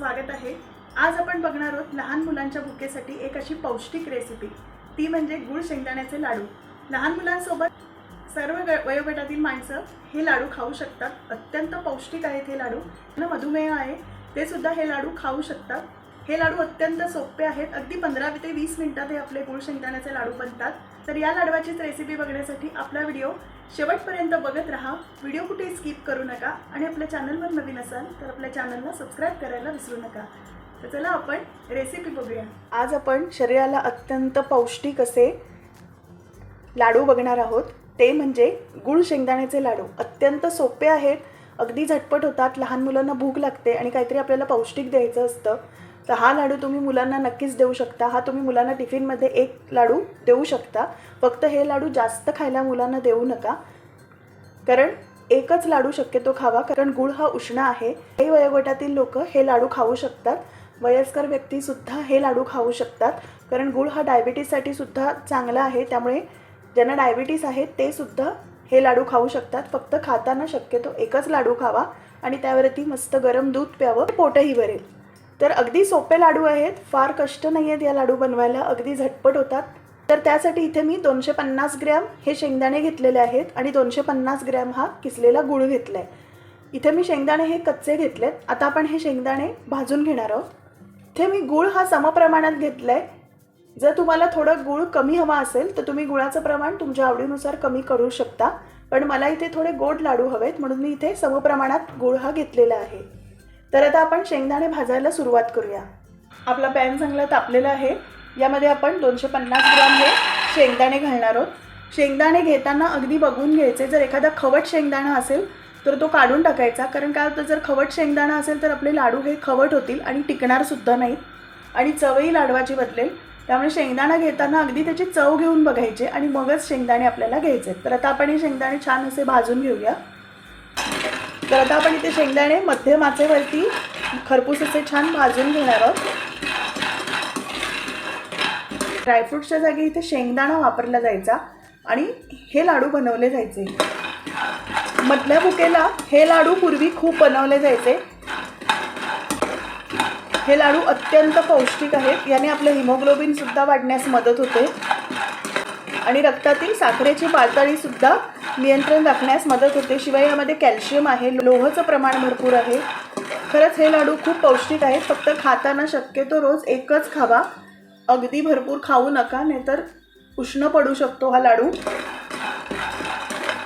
स्वागत आहे. आज आपण बघणार आहोत लहान मुलांच्या भुकेसाठी एक अशी पौष्टिक रेसिपी ती म्हणजे गुळ शेंगदाण्याचे लाडू. लहान मुलांसोबत सर्व ग- वयोगटातील माणसं हे लाडू खाऊ शकतात. अत्यंत पौष्टिक आहेत हे लाडू. मधुमेह आहे ते सुद्धा हे लाडू खाऊ शकतात. हे लाडू अत्यंत सोपे आहेत. अगदी पंधरा ते वीस मिनिटात हे आपले गुळ शेंगदाण्याचे लाडू बनतात. तर या लाडवाचीच रेसिपी बघण्यासाठी आपला व्हिडिओ शेवटपर्यंत बघत राहा. व्हिडिओ कुठे स्किप करू नका आणि आपल्या चॅनलवर नवीन असाल तर आपल्या चॅनलला सबस्क्राईब करायला विसरू नका. तर चला आपण रेसिपी बघूया. आज आपण शरीराला अत्यंत पौष्टिक असे लाडू बघणार आहोत. ते म्हणजे गुळ शेंगदाण्याचे लाडू. अत्यंत सोपे आहेत. अगदी झटपट होतात. लहान मुलांना भूक लागते आणि काहीतरी आपल्याला पौष्टिक द्यायचं असतं. तर हा लाडू तुम्ही मुलांना नक्कीच देऊ शकता. हा तुम्ही मुलांना टिफिनमध्ये एक लाडू देऊ शकता. फक्त हे लाडू जास्त खायला मुलांना देऊ नका. कारण एकच लाडू शक्यतो खावा. कारण गुळ हा उष्ण आहे. हे वयोगटातील लोक हे लाडू खाऊ शकतात. वयस्कर व्यक्तीसुद्धा हे लाडू खाऊ शकतात. कारण गुळ हा डायबिटीजसाठी सुद्धा चांगला आहे. त्यामुळे ज्यांना डायबिटीस आहे ते सुद्धा हे लाडू खाऊ शकतात. फक्त खाताना शक्यतो एकच लाडू खावा आणि त्यावरती मस्त गरम दूध प्यावं. पोटही भरेल. तर अगदी सोपे लाडू आहेत. फार कष्ट नाही आहेत या लाडू बनवायला. अगदी झटपट होतात. तर त्यासाठी इथे मी दोनशे पन्नास ग्रॅम हे शेंगदाणे घेतलेले आहेत आणि दोनशे पन्नास ग्रॅम हा किसलेला गुळ घेतला आहे इथे मी शेंगदाणे हे कच्चे घेतलेत. आता आपण हे शेंगदाणे भाजून घेणार आहोत. इथे मी गुळ हा समप्रमाणात घेतला आहे जर तुम्हाला थोडं गुळ कमी हवा असेल तर तुम्ही गुळाचं प्रमाण तुमच्या आवडीनुसार कमी करू शकता. पण मला इथे थोडे गोड लाडू हवेत म्हणून मी इथे समप्रमाणात गुळ हा घेतलेला आहे. तर आता आपण शेंगदाणे भाजायला सुरुवात करूया. आपला पॅन चांगला तापलेला आहे. यामध्ये आपण दोनशे पन्नास ग्राम हे शेंगदाणे घालणार आहोत. शेंगदाणे घेताना अगदी बघून घ्यायचे. जर एखादा खवट शेंगदाणा असेल तर तो काढून टाकायचा. कारण काय होतं जर खवट शेंगदाणा असेल तर आपले लाडू हे खवट होतील आणि टिकणारसुद्धा नाहीत आणि चवही लाडवाची बदलेल. त्यामुळे शेंगदाणा घेताना अगदी त्याची चव घेऊन बघायचे आणि मगच शेंगदाणे आपल्याला घ्यायचे तर आता आपण हे शेंगदाणे छान असे भाजून घेऊया. तर आता आपण इथे शेंगदाणे मध्यम आचेवरती खरपूस असे छान भाजून घेणार आहोत. ड्रायफ्रूटच्या जागी इथे शेंगदाणा वापरला जायचा आणि हे लाडू बनवले जायचे. मधल्या बुकेला हे लाडू पूर्वी खूप बनवले जायचे. हे लाडू अत्यंत पौष्टिक आहेत. याने आपलं हिमोग्लोबिन सुद्धा वाढण्यास मदत होते. आणि रक्तातील साखरेची पातळी सुद्धा नियंत्रण राखण्यास मदत होते. शिवाय यामध्ये कॅल्शियम आहे लोहचं प्रमाण भरपूर आहे. खरंच हे लाडू खूप पौष्टिक आहेत. फक्त खाताना शक्यतो रोज एकच खावा. अगदी भरपूर खाऊ नका नाहीतर उष्ण पडू शकतो हा लाडू.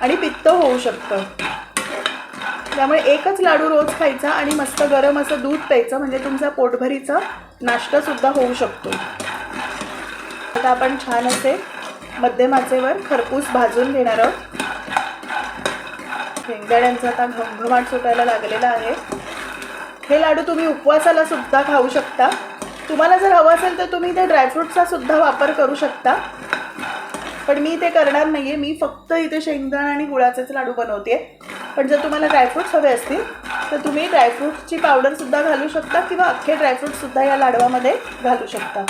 आणि पित्त होऊ शकतं. त्यामुळे एकच लाडू रोज खायचा आणि मस्त गरम असं दूध प्यायचं म्हणजे तुमचा पोटभरीचा नाश्तासुद्धा होऊ शकतो. आता आपण छान असे मध्यम आचेवर खरपूस भाजून घेणार आहोत. शेंगदाण्यांचा आता घमघमाट सुटायला लागलेला आहे. हे लाडू तुम्ही उपवासाला सुद्धा खाऊ शकता. तुम्हाला जर हवं असेल तर तुम्ही ते ड्रायफ्रूटचा सुद्धा वापर करू शकता. पण मी ते करणार नाही आहे मी फक्त इथे शेंगदाणा आणि गुळाचेच लाडू बनवते पण जर तुम्हाला ड्रायफ्रूट्स हवे असतील तर तुम्ही ड्रायफ्रूट्सची पावडरसुद्धा घालू शकता किंवा अख्खे ड्रायफ्रूटसुद्धा या लाडवामध्ये घालू शकता.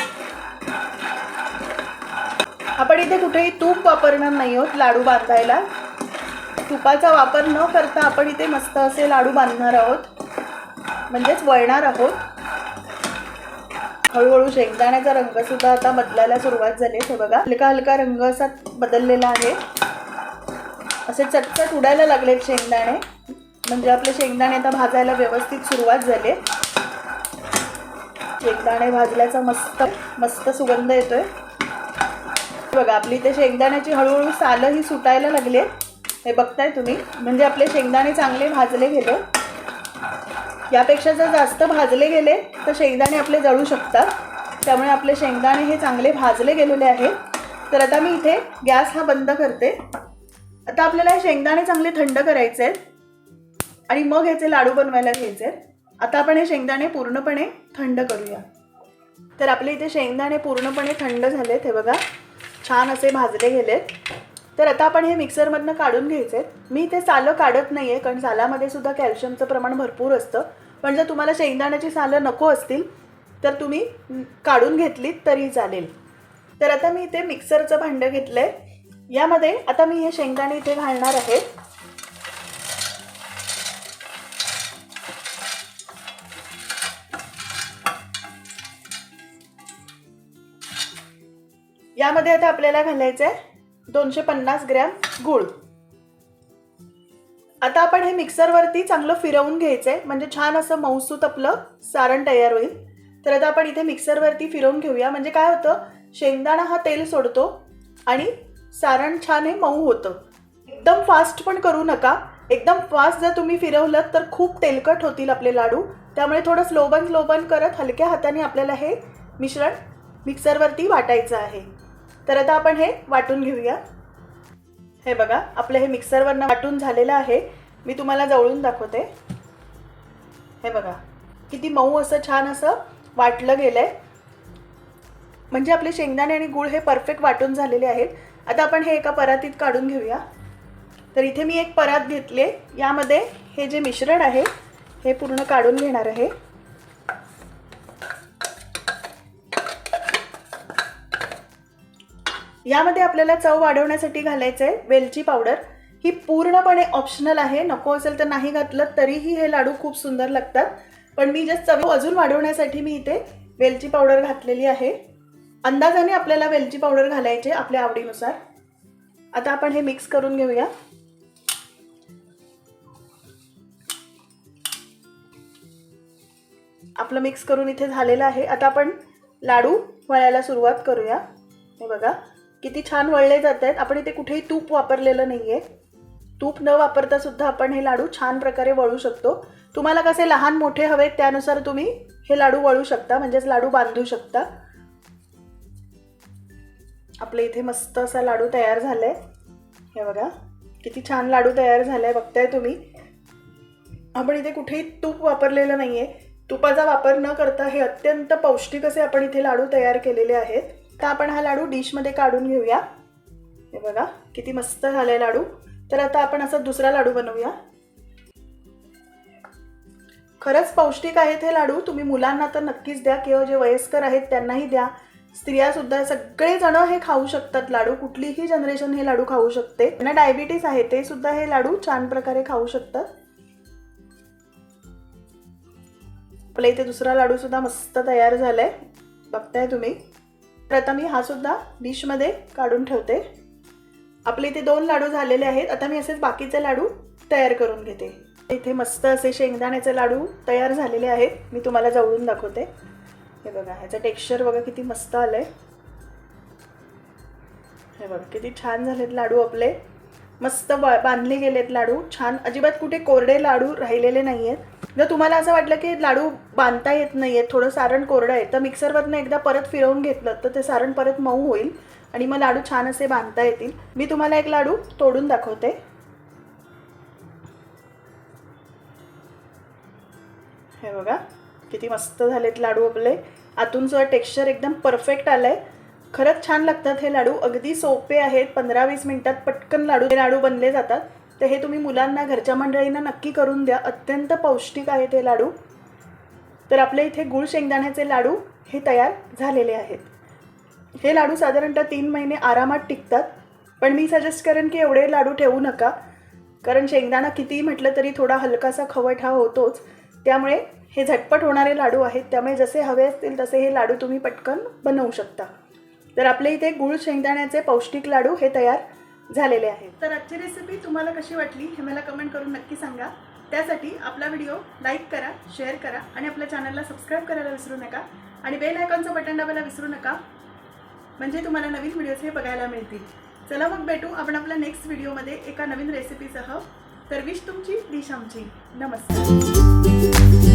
आपण इथे कुठेही तूप वापरणार नाही आहोत लाडू बांधायला. तुपाचा वापर न करता आपण इथे मस्त असे लाडू बांधणार आहोत. म्हणजेच वळणार आहोत. हळूहळू शेंगदाण्याचा रंग सुद्धा आता बदलायला सुरुवात झाली हे बघा हलका हलका रंग असा बदललेला आहे. असे चटचट उडायला लागलेत शेंगदाणे. म्हणजे आपले शेंगदाणे आता भाजायला व्यवस्थित सुरुवात झाली शेंगदाणे भाजल्याचा मस्त मस्त सुगंध येतोय. बघा आपली ते शेंगदाण्याची हळूहळू सालं ही सुटायला लागले हे बघताय तुम्ही. म्हणजे आपले शेंगदाणे चांगले भाजले गेले. यापेक्षा जर जास्त भाजले गेले तर शेंगदाणे आपले जळू शकतात. त्यामुळे आपले शेंगदाणे हे चांगले भाजले गेलेले आहेत. तर आता मी इथे गॅस हा बंद करते. आता आपल्याला हे शेंगदाणे चांगले थंड करायचे आहेत. आणि मग ह्याचे लाडू बनवायला घ्यायचे आहेत. आता आपण हे शेंगदाणे पूर्णपणे थंड करूया. तर आपले इथे शेंगदाणे पूर्णपणे थंड झालेत हे बघा. छान असे भाजले गेलेत. तर आता आपण हे मिक्सरमधनं काढून घ्यायचे मी इथे सालं काढत नाही आहे कारण सालामध्ये सुद्धा कॅल्शियमचं प्रमाण भरपूर असतं. पण जर तुम्हाला शेंगदाण्याची सालं नको असतील तर तुम्ही काढून घेतलीत तरी चालेल. तर आता मी इथे मिक्सरचं भांडं घेतलं आहे यामध्ये आता मी हे शेंगदाणे इथे घालणार आहे. यामध्ये आता आपल्याला घालायचं आहे दोनशे पन्नास ग्रॅम गूळ. आता आपण हे मिक्सरवरती चांगलं फिरवून घ्यायचं आहे म्हणजे छान असं मऊसूत आपलं सारण तयार होईल. तर आता आपण इथे मिक्सरवरती फिरवून घेऊया. म्हणजे काय होतं? शेंगदाणा हा तेल सोडतो आणि सारण छान हे मऊ होतं. एकदम फास्ट पण करू नका. एकदम फास्ट जर तुम्ही फिरवलं तर खूप तेलकट होतील आपले लाडू. त्यामुळे थोडं स्लोबन स्लोबन करत हलक्या हाताने आपल्याला हे मिश्रण मिक्सरवरती वाटायचं आहे. तर आता आपण हे वाटून घेऊया. हे बघा आपलं हे मिक्सरवरनं वाटून झालेलं आहे. मी तुम्हाला जवळून दाखवते. हे बघा किती मऊ असं छान असं वाटलं गेलं आहे म्हणजे आपले शेंगदाणे आणि गूळ हे परफेक्ट वाटून झालेले आहेत. आता आपण हे एका परातीत काढून घेऊया. तर इथे मी एक परात घेतले यामध्ये हे जे मिश्रण आहे हे पूर्ण काढून घेणार आहे. यामध्ये आपल्याला चव वाढवण्यासाठी घालायचं आहे वेलची पावडर. ही पूर्णपणे ऑप्शनल आहे. नको असेल तर नाही घातलं तरीही हे लाडू खूप सुंदर लागतात. पण मी जस्ट चव अजून वाढवण्यासाठी मी इथे वेलची पावडर घातलेली आहे. अंदाजाने आपल्याला वेलची पावडर घालायची आपल्या आवडीनुसार. आता आपण हे मिक्स करून घेऊया. आपलं मिक्स करून इथे झालेलं आहे. आता आपण लाडू वळायला सुरुवात करूया. हे बघा. किती छान वळले जात आहेत. आपण इथे कुठेही तूप वापरलेलं नाही आहे तूप न वापरता सुद्धा आपण हे लाडू छान प्रकारे वळू शकतो. तुम्हाला कसे लहान मोठे हवेत त्यानुसार तुम्ही हे लाडू वळू शकता म्हणजेच लाडू बांधू शकता. आपल्या इथे मस्त असा लाडू तयार झालाय. हे बघा किती छान लाडू तयार झालाय बघताय तुम्ही. आपण इथे कुठेही तूप वापरलेलं नाही आहे तुपाचा वापर न करता हे अत्यंत पौष्टिक असे आपण इथे लाडू तयार केलेले आहेत. तर आपण हा लाडू डिशमध्ये काढून घेऊया. हे बघा किती मस्त झालाय लाडू. तर आता आपण असा दुसरा लाडू बनवूया. खरंच पौष्टिक आहेत हे लाडू. तुम्ही मुलांना तर नक्कीच द्या किंवा जे वयस्कर आहेत त्यांनाही द्या. स्त्रियासुद्धा सगळेजणं हे खाऊ शकतात लाडू. कुठलीही जनरेशन हे लाडू खाऊ शकते. त्यांना डायबिटीस आहे ते सुद्धा हे लाडू छान प्रकारे खाऊ शकतात. आपल्या इथे दुसरा लाडू सुद्धा मस्त तयार झालाय. बघताय तुम्ही. तर आता मी हा सुद्धा डिशमध्ये काढून ठेवते. आपले इथे दोन लाडू झालेले आहेत. आता मी असेच बाकीचे लाडू तयार करून घेते. इथे मस्त असे शेंगदाण्याचे लाडू तयार झालेले आहेत. मी तुम्हाला जवळून दाखवते. हे बघा ह्याचं टेक्स्चर बघा किती मस्त आलं आहे हे बघा किती छान झालेत लाडू आपले. मस्त बा बांधले गेलेत लाडू. छान. अजिबात कुठे कोरडे लाडू राहिलेले नाही आहेत जर तुम्हाला असं वाटलं की लाडू बांधता येत नाही आहेत थोडं सारण कोरडं आहे तर मिक्सरवरनं एकदा परत फिरवून घेतलं तर ते सारण परत मऊ होईल आणि मग लाडू छान असे बांधता येतील. मी तुम्हाला एक लाडू तोडून दाखवते. हे बघा किती मस्त झालेत लाडू आपले. आतून टेक्स्चर एकदम परफेक्ट आलं आहे खरंच छान लागतात हे लाडू. अगदी सोपे आहेत. पंधरा वीस मिनटात पटकन लाडू हे लाडू बनले जातात. तर हे तुम्ही मुलांना घरच्या मंडळींना नक्की करून द्या. अत्यंत पौष्टिक आहेत हे लाडू. तर आपल्या इथे गुळ शेंगदाण्याचे लाडू हे तयार झालेले आहेत. हे लाडू साधारणतः तीन महिने आरामात टिकतात. पण मी सजेस्ट करेन की एवढे लाडू ठेवू नका. कारण शेंगदाणा कितीही म्हटलं तरी थोडा हलकासा खवट हा होतोच. त्यामुळे हे झटपट होणारे लाडू आहेत. त्यामुळे जसे हवे असतील तसे हे लाडू तुम्ही पटकन बनवू शकता. तर आपल्या इथे गुळ शेंगदाण्याचे पौष्टिक लाडू हे तयार झालेले आहेत. तर आजची रेसिपी तुम्हाला कशी वाटली हे मला कमेंट करून नक्की सांगा. त्यासाठी आपला व्हिडिओ लाईक करा शेअर करा आणि आपल्या चॅनलला सबस्क्राईब करायला विसरू नका आणि बेल आयकॉनचं बटन दाबायला विसरू नका. म्हणजे तुम्हाला नवीन व्हिडिओज हे बघायला मिळतील. चला मग भेटू आपण आपल्या नेक्स्ट व्हिडिओमध्ये एका नवीन रेसिपीसह तर विश तुमची डिश आमची नमस्कार.